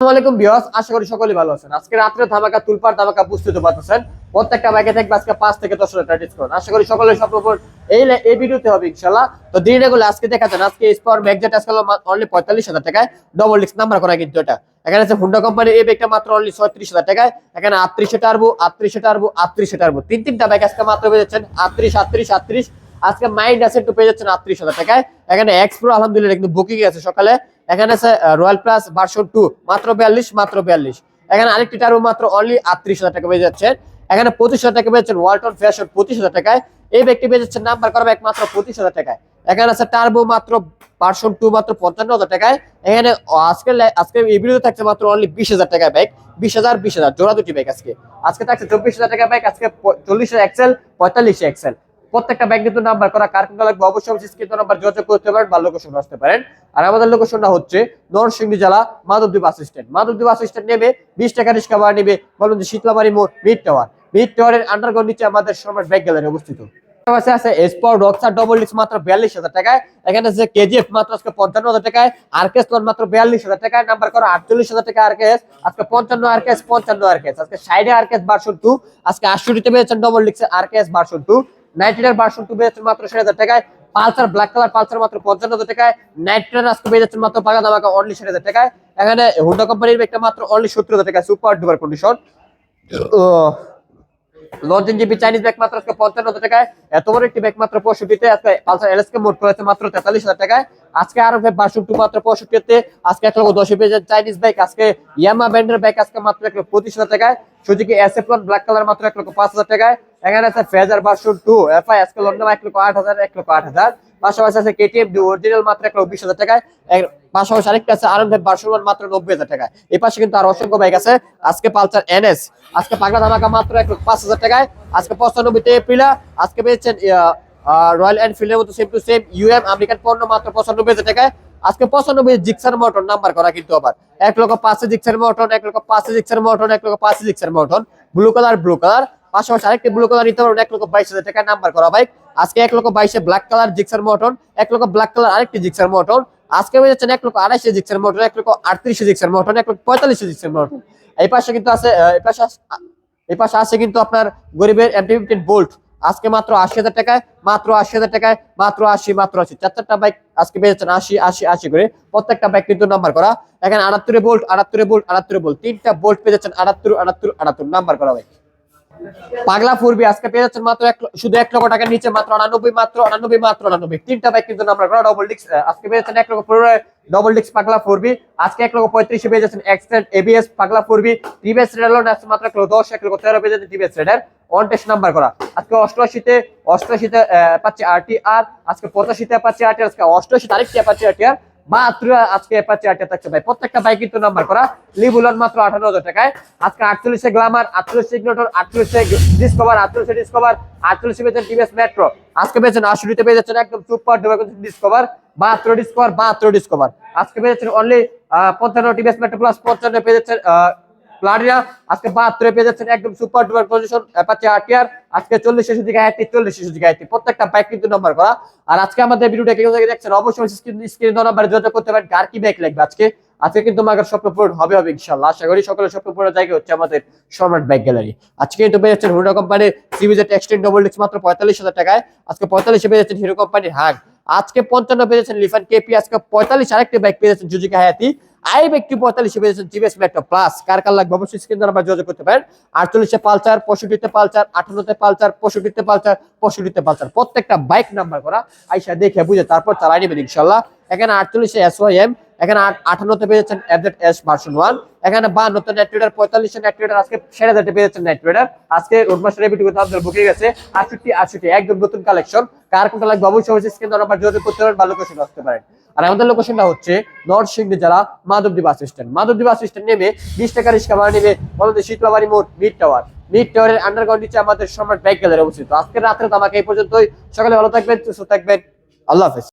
আসসালামাইকুম বিয়স আশা অনলি পঁয়তাল্লিশ হাজার টাকায়। ডবল ডিস্ক নাম্বার করা কিন্তু এটা। এখানে আছে হুন্ডা ব্যাগটা মাত্র অনলি ছয়ত্রিশ হাজার টাকায়। এখানে আটত্রিশে টার্বো আটত্রিশে টার্বো আটত্রিশে টার্বো তিন তিনটা ব্যাগ আজকে মাত্র আটত্রিশ আটত্রিশ আটত্রিশ। আজকে মাইন্ড আছে একটু পেয়ে যাচ্ছেন আটত্রিশ হাজার টাকায়। এখানে এক্সপ্রো আলহামদুলিল্লাহ কিন্তু বুকিং আছে সকালে। এখানে আছে রয়্যাল প্লাস ভার্সন টু মাত্র বিয়াল্লিশ মাত্র বিয়াল্লিশ। এখানে আরেকটি টার্বো মাত্র অনলি আটত্রিশ হাজার টাকা পেয়ে যাচ্ছে এখানে পঁচিশ হাজার টাকা পেয়ে যাচ্ছেন ওয়ালটন ফ্যাশন পঁচিশ হাজার টাকায়। এই ব্যক্তি পেয়ে যাচ্ছেন নাম্বার করবে একমাত্র পঁচিশ হাজার টাকায়। এখানে আছে টার্বো মাত্র ভার্সন টু মাত্র পঞ্চান্ন হাজার টাকায়। এখানে আজকে আজকে এই ভিডিওতে থাকছে মাত্র অনলি বিশ হাজার টাকায় বাইক বিশ হাজার বিশ হাজার, জোড়া দুটি বাইক আজকে। আজকে থাকছে চব্বিশ হাজার টাকা বাইক আজকে চল্লিশ এক্সেল পঁয়তাল্লিশ এক্সেল প্রত্যেকটা ব্যাংক কিন্তু নাম্বার করা কার কোনটা লাগবে? অবশ্যই অবশ্যই স্ক্রিন নাম্বার যোগাযোগ করতে পারেন বা লোকেশন আসতে পারেন। আর আমাদের লোকেশনটা হচ্ছে নরসিংদী জেলা Madhabdwip bus stand. Madhabdwip bus stand নেবে বিশ টাকা রিক্সা ভাড়া নেবে বলুন যে শীতলাবাড়ি মোড়, মিড টাওয়ার। মিড টাওয়ারের আন্ডারগ্রাউন্ড নিচে আমাদের সম্রাট ব্যাগ গ্যালারি অবস্থিত। ডবল ডিক্স বিয়াল্লিশ হাজার টাকায়। এখানে আছে কেজিএফ মাত্র আজকে পঞ্চান্ন হাজার টাকায়। মাত্র বিয়াল্লিশ হাজার নাম্বার করা আটচল্লিশ হাজার টাকা আজকে পঞ্চান্ন পঞ্চান্ন আজকে সাইডে আজকে ডবল ভার্সন টু নাইট্রেটার ভার্সন টু পেয়েছেন মাত্র ষাট হাজার টাকায়। পালসার ব্ল্যাক কালার পালসার মাত্র পঞ্চান্ন হাজার টাকায়। নাইট্রেটার আজকে পেয়ে যাচ্ছেন মাত্র পাকা দামাকা অনলি ষাট হাজার টাকায়। এখানে হুন্ডা কোম্পানির একটা মাত্র অনলি সত্তর হাজার টাকায়। সুপার ডুপার কন্ডিশন লঞ্চেন জিবি চাইনিজ ব্যাগ মাত্র আজকে পঞ্চান্ন হাজার টাকায়। এত বড় একটি ব্যাগ মাত্র পঁয়ষট্টিতে, আজকে পালসার এলএসকে মোট করেছে মাত্র তেতাল্লিশ হাজার টাকায়। আজকে আরও বার্ষিক টু মাত্র পঁয়ষট্টিতে, আজকে এক লক্ষ দশ চাইনিজ ব্যাগ, আজকে ইয়ামা ব্যান্ডের ব্যাগ আজকে মাত্র এক লক্ষ পঁচিশ হাজার টাকায়। Suzuki SF one black colour মাত্র এক লক্ষ পাঁচ হাজার টাকায়। এখানে আছে ফেজার ভার্সন টু এফআই আজকে লন্ডন এক লক্ষ আট হাজার, এক লক্ষ আট হাজার। পাশাপাশি আছে কেটিএম অরিজিনাল মাত্র বিশ হাজার টাকায়। পাশাপাশি আরেকটা আছে আরন ভাই মাত্র নব্বই হাজার টাকায়। এই পাশে কিন্তু আর অসংখ্য বাইক আছে। আজকে পালসার এনএস আজকে পাগলা ধামাকা মাত্র এক পাঁচ হাজার টাকায়। আজকে পঁচানব্বইতে এপ্রিলা আজকে পেয়েছেন রয়্যাল এনফিল্ডের মতো same to same UM American পণ্য মাত্র পঁচানব্বই হাজার টাকায়। আজকে পঁচানব্বই জিক্সার মোটর নাম্বার করা কিন্তু আবার। এক লক্ষ পাঁচে জিক্সার মোটর এক লক্ষ পাঁচে জিক্সার মোটর এক লক্ষ পাঁচে Gixxer motor blue colour blue colour পাশাপাশি আরেকটি ব্লু কালার নিতে পারবেন এক লক্ষ বাইশ হাজার টাকা নাম্বার করা বাইক আজকে এক লক্ষ বাইশে ব্ল্যাক কালার জিক্সার মোটর এক লক্ষ ব্ল্যাক কালার আরেকটি জিক্সার মোটর আজকে হয়ে যাচ্ছেন এক লক্ষ আড়াইশে জিক্সার মোটর এক লক্ষ আটত্রিশে জিক্সার মোটর এক লক্ষ পঁয়তাল্লিশে জিক্সার মোটর এই পাশে কিন্তু আছে এই পাশে এই পাশে আছে কিন্তু আপনার গরিবের এমটি ফিফটিন বোল্ট আজকে মাত্র আশি হাজার টাকায়, মাত্র আশি হাজার টাকায়, মাত্র আশি মাত্র আশি। চার চারটা বাইক আজকে পেয়েছেন আশি আশি আশি করে। প্রত্যেকটা বাইক কিন্তু নাম্বার করা। এখানে আটাত্তরে বোল্ট আটাত্তরে বোল্ট আটাত্তরে বোল্ট তিনটা বোল্ট পেয়ে যাচ্ছেন আটাত্তর আটাত্তর আটাত্তর নাম্বার করা বাইক পাগলা ফুরবি আজকে পেয়ে যাচ্ছেন মাত্র এক শুধু এক লক্ষ টাকার নিচে মাত্র আটানব্বই মাত্র আটানব্বই মাত্র আটানব্বই। তিনটা বাইক কিন্তু করা ডবল ডিক্স আজকে পেয়ে যাচ্ছেন এক লক্ষ পনেরো ডবল ডিক্স পাগলা ফুরবি। আজকে এক লক্ষ পঁয়ত্রিশে পেয়ে যাচ্ছেন এক্সটেন্ড এবিএস পাগলা ফুরবি। টিভিএস রেডার লোন আছে মাত্র এক লক্ষ দশ, এক লক্ষ তেরো পেয়ে যাচ্ছেন TVS raider on test number করা। আজকে অষ্টআশিতে অষ্টআশিতে পাচ্ছি আরটি আর আজকে পঁচাশিতে পাচ্ছি আরটি আজকে অষ্টআশি তারিখে পাচ্ছি আরটি আর মাত্র আজকে পাচ্ছি আটটা থাকছে ভাই। প্রত্যেকটা বাইক কিন্তু নাম্বার করা। লিবুলন মাত্র আঠারো হাজার টাকায়। আজকে আটচল্লিশে গ্লামার আটচল্লিশে ইগনোটর আটচল্লিশে ডিসকভার আটচল্লিশে ডিসকভার আটচল্লিশে পেয়েছেন টিভিএস মেট্রো আজকে পেয়েছেন আশুরিতে পেয়ে যাচ্ছেন একদম সুপার ডুপার ডিসকভার বাহাত্তর ডিসকভার বাহাত্তর ডিসকভার আজকে পেয়ে অনলি পঞ্চান্ন টিভিএস মেট্রো প্লাস পঞ্চান্ন পেয়ে যাচ্ছেন আজকে বাহাত্তরে পেয়ে যাচ্ছেন একদম সুপার ডুপার পজিশন আটিয়ার আজকে চল্লিশ শিশু দিকে চল্লিশ শিশু দিকে প্রত্যেকটা বাইক কিন্তু নম্বর করা। আর আজকে আমাদের ভিডিওটা কেউ দেখছেন? অবশ্যই স্ক্রিন নাম্বারে যোগাযোগ করতে পারেন। কি বাইক লাগবে আজকে? আজকে কিন্তু পূরণ হবে হবে ইনশাল্লাহ আশা করি সকলের স্বপ্ন জায়গা হচ্ছে আমাদের সম্রাট বাইক গ্যালারি আজকে কিন্তু পেয়ে যাচ্ছেন কোম্পানির সিবিজেট এক্সটেন্ড ডবল মাত্র পঁয়তাল্লিশ হাজার টাকায়। আজকে পঁয়তাল্লিশে পেয়ে যাচ্ছেন হিরো কোম্পানির হাগ আজকে পঞ্চান্ন পেয়েছেন লিফান কেপি, আজকে পঁয়তাল্লিশ আরেকটি বাইক পেয়েছেন জুজিকা হায়াতি। আই ব্যক্তি পঁয়তাল্লিশে পেয়েছেন জিবেস মেট্রো প্লাস কার কার লাগবে? অবশ্যই স্ক্রিন নাম্বার যোগাযোগ করতে পারেন। আটচল্লিশে পালচার পঁয়ষট্টিতে পালচার আঠারোতে পালচার পঁয়ষট্টিতে পালচার পঁয়ষট্টিতে পালচার প্রত্যেকটা বাইক নাম্বার করা আইসা দেখে বুঝে তারপর চালাই নেবেন ইনশাল্লাহ। এখানে আটচল্লিশে এস ওয়াই এম এখানে আট- আটান্নতে পেয়ে এস ভার্সন ওয়ান এখানে বান্নতে আজকে সেরা হাজারতে পেয়ে যাচ্ছেন নেট ট্রেডার আজকে রোড মাস্টার এবিটি করতে আপনাদের বুকে গেছে আটষট্টি আটষট্টি, একদম নতুন কালেকশন কার লাগবে অবশ্যই স্ক্রিন যোগাযোগ করতে পারেন বা লোকেশন আসতে পারেন। আর আমাদের লোকেশনটা হচ্ছে নরসিংদী জেলা Madhabdi bus stand. Madhabdi bus stand নেমে বিশ টাকা রিক্সা ভাড়া নেবে শীতলাবাড়ি মোড়, মিড টাওয়ার। মিড টাওয়ারের আন্ডারগ্রাউন্ড নিচে আমাদের সম্রাট ব্যাগ গ্যালারি অবস্থিত। আজকে রাত্রে তো আমাকে এই পর্যন্তই। সকালে ভালো থাকবেন, সুস্থ থাকবেন। আল্লাহ হাফেজ।